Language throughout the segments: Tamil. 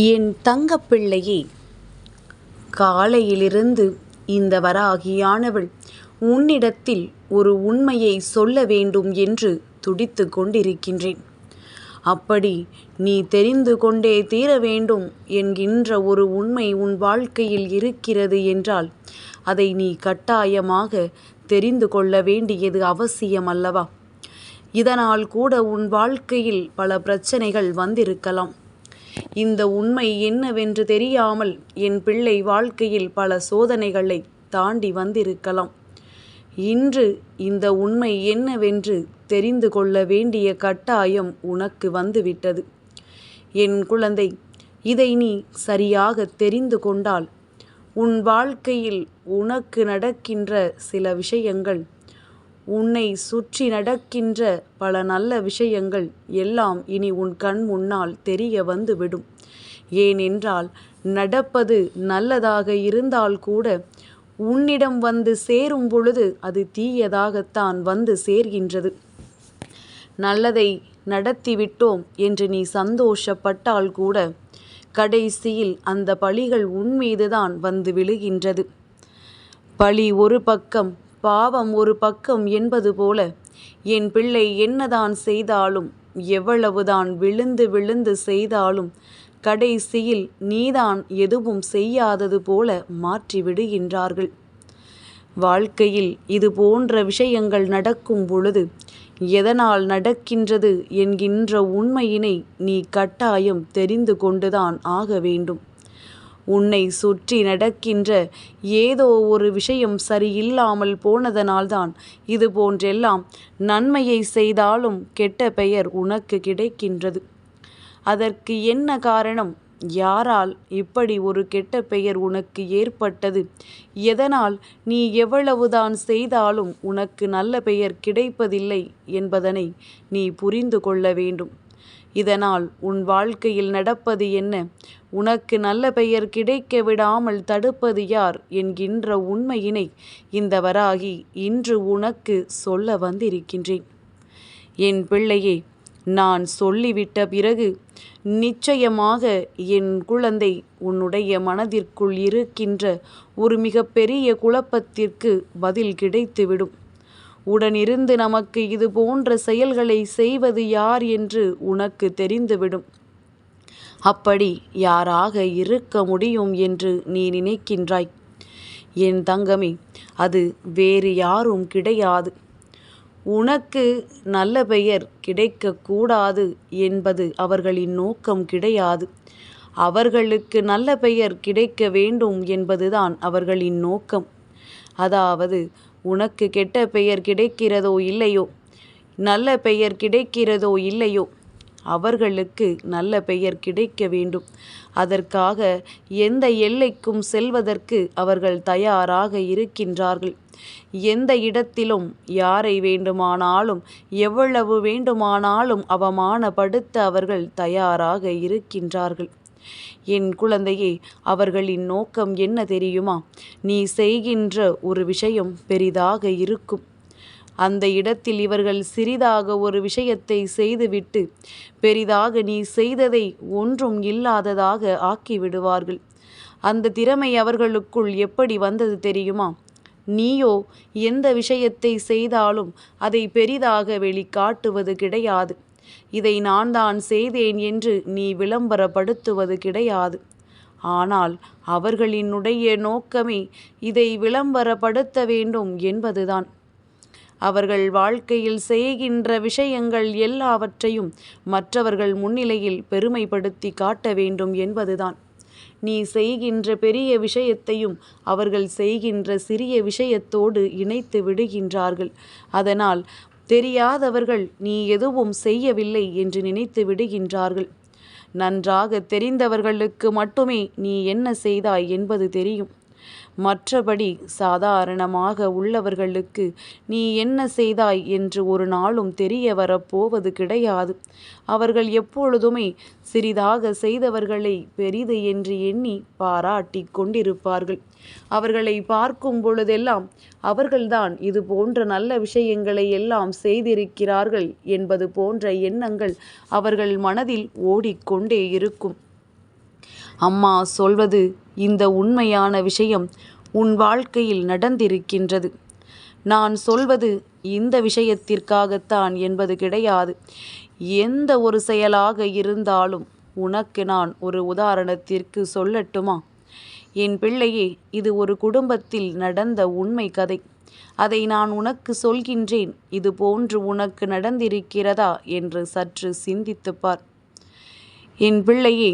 என் தங்கப்பிள்ளையே காலையிலிருந்து இந்த வராகியானவள் உன்னிடத்தில் ஒரு உண்மையை சொல்ல வேண்டும் என்று துடித்து கொண்டிருக்கின்றேன். அப்படி நீ தெரிந்து கொண்டே தீர வேண்டும் என்கின்ற ஒரு உண்மை உன் வாழ்க்கையில் இருக்கிறது என்றால் அதை நீ கட்டாயமாக தெரிந்து கொள்ள வேண்டியது அவசியம் அல்லவா இதனால் கூட உன் வாழ்க்கையில் பல பிரச்சனைகள் வந்திருக்கலாம். இந்த உண்மை என்னவென்று தெரியாமல் என் பிள்ளை வாழ்க்கையில் பல சோதனைகளை தாண்டி வந்திருக்கலாம். இன்று இந்த உண்மை என்னவென்று தெரிந்து கொள்ள வேண்டிய கட்டாயம் உனக்கு வந்துவிட்டது. என் குழந்தை இதை நீ சரியாக தெரிந்து கொண்டால் உன் வாழ்க்கையில் உனக்கு நடக்கின்ற சில விஷயங்கள் உன்னை சுற்றி நடக்கின்ற பல நல்ல விஷயங்கள் எல்லாம் இனி உன் கண் முன்னால் தெரிய வந்துவிடும். ஏனென்றால் நடப்பது நல்லதாக இருந்தால் கூட உன்னிடம் வந்து சேரும் பொழுது அது தீயதாகத்தான் வந்து சேர்கின்றது. நல்லதை நடத்திவிட்டோம் என்று நீ சந்தோஷப்பட்டால் கூட கடைசியில் அந்த பழிகள் உன்மீதுதான் வந்து விழுகின்றது. பழி ஒரு பக்கம் பாவம் ஒரு பக்கம் என்பது போல. என் பிள்ளை என்னதான் செய்தாலும் எவ்வளவுதான் விழுந்து விழுந்து செய்தாலும் கடைசியில் நீதான் எதுவும் செய்யாதது போல மாற்றி விடுகின்றார்கள் வாழ்க்கையில் இது போன்ற விஷயங்கள் நடக்கும் பொழுது எதனால் நடக்கின்றது என்கின்ற உண்மையினை நீ கட்டாயம் தெரிந்து கொண்டுதான் ஆக வேண்டும். உன்னை சுற்றி நடக்கின்ற ஏதோ ஒரு விஷயம் சரியில்லாமல் போனதனால்தான் இது போன்றெல்லாம் நன்மையை செய்தாலும் கெட்ட பெயர் உனக்கு கிடைக்கின்றது. அதற்கு என்ன காரணம்? யாரால் இப்படி ஒரு கெட்ட பெயர் உனக்கு ஏற்பட்டது? எதனால் நீ எவ்வளவுதான் செய்தாலும் உனக்கு நல்ல பெயர் கிடைப்பதில்லை என்பதனை நீ புரிந்து கொள்ள வேண்டும். இதனால் உன் வாழ்க்கையில் நடப்பது என்ன? உனக்கு நல்ல பெயர் கிடைக்க விடாமல் தடுப்பது யார் என்கின்ற உண்மையினை இந்த வராகி இன்று உனக்கு சொல்ல வந்திருக்கின்றேன். என் பிள்ளையே நான் சொல்லிவிட்ட பிறகு நிச்சயமாக என் குழந்தை உன்னுடைய மனதிற்குள் இருக்கின்ற ஒரு மிகப்பெரிய குழப்பத்திற்கு பதில் கிடைத்துவிடும். உடனிருந்து நமக்கு இது போன்ற செயல்களை செய்வது யார் என்று உனக்கு தெரிந்துவிடும். அப்படி யாராக இருக்க முடியும் என்று நீ நினைக்கின்றாய்? என் தங்கமே அது வேறு யாரும் கிடையாது. உனக்கு நல்ல பெயர் கிடைக்கக்கூடாது என்பது அவர்களின் நோக்கம் கிடையாது. அவர்களுக்கு நல்ல பெயர் கிடைக்க வேண்டும் என்பதுதான் அவர்களின் நோக்கம். அதாவது உனக்கு கெட்ட பெயர் கிடைக்கிறதோ இல்லையோ? நல்ல பெயர் கிடைக்கிறதோ இல்லையோ? அவர்களுக்கு நல்ல பெயர் கிடைக்க வேண்டும். அதற்காக எந்த எல்லைக்கும் செல்வதற்கு அவர்கள் தயாராக இருக்கின்றார்கள். எந்த இடத்திலும் யாரை வேண்டுமானாலும் எவ்வளவு வேண்டுமானாலும் அவமானப்படுத்த அவர்கள் தயாராக இருக்கின்றார்கள். என் குழந்தையே அவர்களின் நோக்கம் என்ன தெரியுமா? நீ செய்கின்ற ஒரு விஷயம் பெரிதாக இருக்கும். அந்த இடத்தில் இவர்கள் சிறிதாக ஒரு விஷயத்தை செய்துவிட்டு பெரிதாக நீ செய்ததை ஒன்றும் இல்லாததாக ஆக்கிவிடுவார்கள். அந்த திறமை அவர்களுக்குள் எப்படி வந்தது தெரியுமா? நீயோ எந்த விஷயத்தை செய்தாலும் அதை பெரிதாக வெளிக்காட்டுவது கிடையாது. இதை நான் தான் செய்தேன் என்று நீ விளம்பரப்படுத்துவது கிடையாது. ஆனால் அவர்களினுடைய நோக்கமே இதை விளம்பரப்படுத்த வேண்டும் என்பதுதான். அவர்கள் வாழ்க்கையில் செய்கின்ற விஷயங்கள் எல்லாவற்றையும் மற்றவர்கள் முன்னிலையில் பெருமைப்படுத்தி காட்ட வேண்டும் என்பதுதான். நீ செய்கின்ற பெரிய விஷயத்தையும் அவர்கள் செய்கின்ற சிறிய விஷயத்தோடு இணைத்து விடுகின்றார்கள். அதனால் தெரியாதவர்கள் நீ எதுவும் செய்யவில்லை என்று நினைத்து விடுகின்றார்கள். நன்றாக தெரிந்தவர்களுக்கு மட்டுமே நீ என்ன செய்தாய் என்பது தெரியும். மற்றபடி சாதாரணமாக உள்ளவர்களுக்கு நீ என்ன செய்தாய்? என்று ஒரு நாளும் தெரிய வரப்போவது கிடையாது. அவர்கள் எப்பொழுதுமே சிறிதாக செய்தவர்களை பெரிது என்று எண்ணி பாராட்டி கொண்டிருப்பார்கள். அவர்களை பார்க்கும் பொழுதெல்லாம் அவர்கள்தான் இது போன்ற நல்ல விஷயங்களை எல்லாம் செய்திருக்கிறார்கள் என்பது போன்ற எண்ணங்கள் அவர்கள் மனதில் ஓடிக்கொண்டே இருக்கும். அம்மா சொல்வது இந்த உண்மையான விஷயம் உன் வாழ்க்கையில் நடந்திருக்கின்றது. நான் சொல்வது இந்த விஷயத்திற்காகத்தான் என்பது கிடையாது. எந்த ஒரு செயலாக இருந்தாலும் உனக்கு நான் ஒரு உதாரணத்திற்கு சொல்லட்டுமா? என் பிள்ளையே இது ஒரு குடும்பத்தில் நடந்த உண்மை கதை. அதை நான் உனக்கு சொல்கின்றேன். இது போன்று உனக்கு நடந்திருக்கிறதா? என்று சற்று சிந்தித்துப்பார் என் பிள்ளையே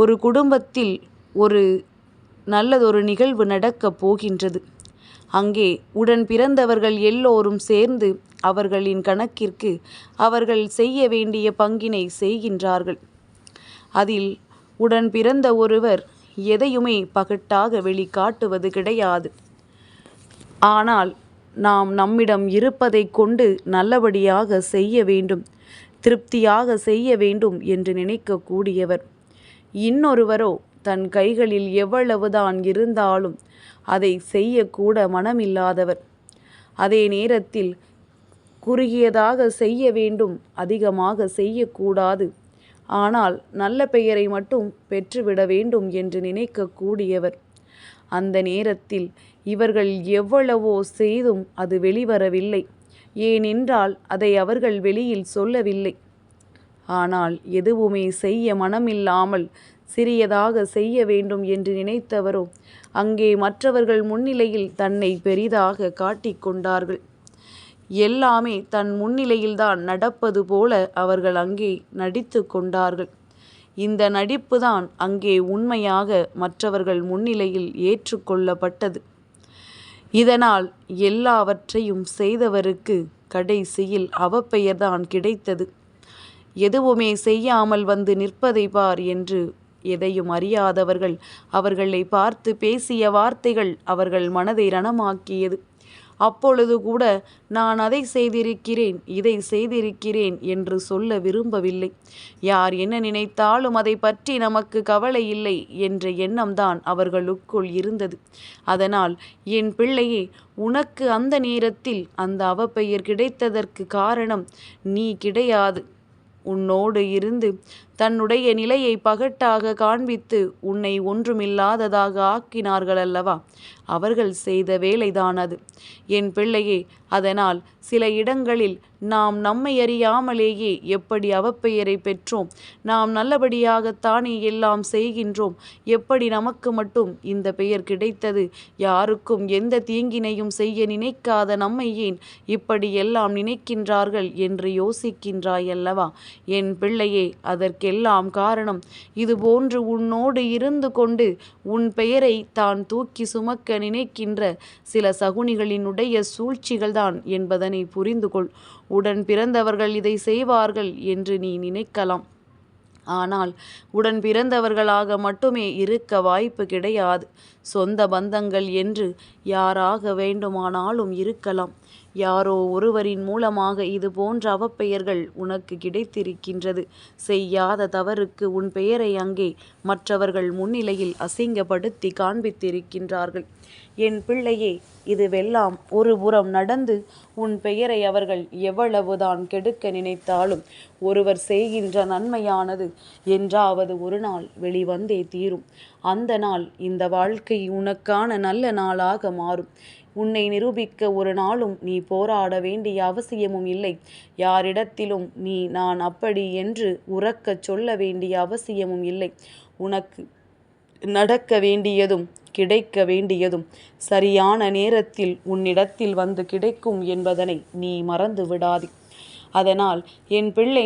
ஒரு குடும்பத்தில் ஒரு நல்லதொரு நிகழ்வு நடக்கப் போகின்றது. அங்கே உடன் பிறந்தவர்கள் எல்லோரும் சேர்ந்து அவர்களின் கணக்கிற்கு அவர்கள் செய்ய வேண்டிய பங்கினை செய்கின்றார்கள். அதில் உடன் பிறந்த ஒருவர் எதையுமே பகட்டாக வெளிக்காட்டுவது கிடையாது. ஆனால் நாம் நம்மிடம் இருப்பதை கொண்டு நல்லபடியாக செய்ய வேண்டும் திருப்தியாக செய்ய வேண்டும் என்று நினைக்கக்கூடியவர் இன்னொருவரோ தன் கைகளில் எவ்வளவுதான் இருந்தாலும் அதை செய்யக்கூட மனமில்லாதவர். அதே நேரத்தில் குறுகியதாக செய்ய வேண்டும் அதிகமாக செய்யக்கூடாது. ஆனால் நல்ல பெயரை மட்டும் பெற்றுவிட வேண்டும் என்று நினைக்கக்கூடியவர். அந்த நேரத்தில் இவர்கள் எவ்வளவோ செய்தும் அது வெளிவரவில்லை. ஏனென்றால் அதை அவர்கள் வெளியில் சொல்லவில்லை. ஆனால் எதுவுமே செய்ய மனமில்லாமல் சிறியதாக செய்ய வேண்டும் என்று நினைத்தவரோ அங்கே மற்றவர்கள் முன்னிலையில் தன்னை பெரிதாக காட்டிக்கொண்டார்கள் எல்லாமே தன் முன்னிலையில்தான் நடப்பது போல அவர்கள் அங்கே நடித்து கொண்டார்கள். இந்த நடிப்புதான் அங்கே உண்மையாக மற்றவர்கள் முன்னிலையில் ஏற்றுக்கொள்ளப்பட்டது இதனால் எல்லாவற்றையும் செய்தவருக்கு கடைசியில் அவப்பெயர்தான் கிடைத்தது. எதுவுமே செய்யாமல் வந்து நிற்பதை பார் என்று எதையும் அறியாதவர்கள் அவர்களை பார்த்து பேசிய வார்த்தைகள் அவர்கள் மனதை ரணமாக்கியது. அப்பொழுது கூட நான் அதை செய்திருக்கிறேன் இதை செய்திருக்கிறேன் என்று சொல்ல விரும்பவில்லை. யார் என்ன நினைத்தாலும் அதை பற்றி நமக்கு கவலை இல்லை என்ற எண்ணம்தான் அவர்களுக்குள் இருந்தது. அதனால் என் பிள்ளையே உனக்கு அந்த நேரத்தில் அந்த அவப்பெயர் கிடைத்ததற்கு காரணம் நீ கிடையாது. உன்னோடு இருந்து தன்னுடைய நிலையை பகட்டாக காண்பித்து உன்னை ஒன்றுமில்லாததாக ஆக்கினார்கள் அல்லவா அவர்கள் செய்த வேலைதான் அது. என் பிள்ளையே அதனால் சில இடங்களில் நாம் நம்மை அறியாமலேயே எப்படி அவப்பெயரை பெற்றோம்? நாம் நல்லபடியாகத்தானே எல்லாம் செய்கின்றோம்? எப்படி நமக்கு மட்டும் இந்த பெயர் கிடைத்தது? யாருக்கும் எந்த தீங்கினையும் செய்ய நினைக்காத நம்மை ஏன் இப்படி எல்லாம் நினைக்கின்றார்கள் என்று யோசிக்கின்றாய் அல்லவா என் பிள்ளையே அதற்கெல்லாம் எல்லாம் காரணம். இதுபோன்று உன்னோடு இருந்து கொண்டு உன் பெயரை தான் தூக்கி சுமக்க நினைக்கின்ற சில சகுனிகளினுடைய சூழ்ச்சிகள்தான் என்பதனை புரிந்து கொள். உடன் பிறந்தவர்கள் இதை செய்வார்கள் என்று நீ நினைக்கலாம். ஆனால் உடன் பிறந்தவர்களாக மட்டுமே இருக்க வாய்ப்பு கிடையாது. சொந்த பந்தங்கள் என்று யாராக வேண்டுமானாலும் இருக்கலாம். யாரோ ஒருவரின் மூலமாக இது போன்ற அவப்பெயர்கள் உனக்கு கிடைத்திருக்கின்றது. செய்யாத தவறுக்கு உன் பெயரை அங்கே மற்றவர்கள் முன்னிலையில் அசிங்கப்படுத்தி காண்பித்திருக்கின்றார்கள். என் பிள்ளையே இதுவெல்லாம் ஒரு புறம் நடந்து உன் பெயரை அவர்கள் எவ்வளவுதான் கெடுக்க நினைத்தாலும் ஒருவர் செய்கின்ற நன்மையானது என்றாவது ஒரு நாள் வெளிவந்தே தீரும். அந்த நாள் இந்த வாழ்க்கை உனக்கான நல்ல நாளாக மாறும். உன்னை நிரூபிக்க ஒரு நாளும் நீ போராட வேண்டிய அவசியமும் இல்லை. யாரிடத்திலும் நீ நான் அப்படி என்று உறக்கச் சொல்ல வேண்டிய அவசியமும் இல்லை. உனக்கு நடக்க வேண்டியதும் கிடைக்க வேண்டியதும் சரியான நேரத்தில் உன்னிடத்தில் வந்து கிடைக்கும் என்பதனை நீ மறந்து விடாதே அதனால் என் பிள்ளை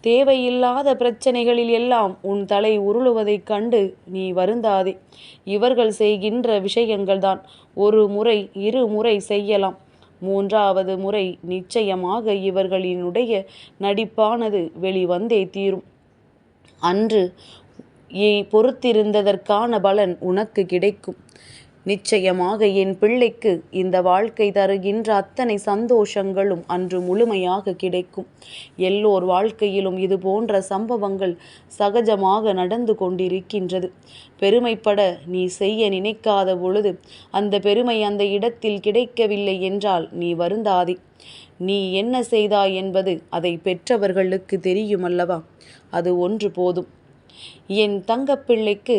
தேவையில்லாத பிரச்சனைகளில் எல்லாம் உன் தலை உருளுவதைக் கண்டு நீ வருந்தாதே. இவர்கள் செய்கின்ற விஷயங்கள்தான் ஒரு முறை இரு முறை செய்யலாம். மூன்றாவது முறை நிச்சயமாக இவர்களினுடைய நடிப்பானது வெளிவந்தே தீரும். அன்று பொறுத்திருந்ததற்கான பலன் உனக்கு கிடைக்கும். நிச்சயமாக என் பிள்ளைக்கு இந்த வாழ்க்கை தருகின்ற அத்தனை சந்தோஷங்களும் அன்று முழுமையாக கிடைக்கும். எல்லோர் வாழ்க்கையிலும் இது போன்ற சம்பவங்கள் சகஜமாக நடந்து கொண்டிருக்கின்றது. பெருமைப்பட நீ செய்ய நினைக்காத பொழுது அந்த பெருமை அந்த இடத்தில் கிடைக்கவில்லை என்றால் நீ வருந்தாதே. நீ என்ன செய்தாய் என்பது அதை பெற்றவர்களுக்கு தெரியுமல்லவா? அது ஒன்று போதும். என் தங்கப்பிள்ளைக்கு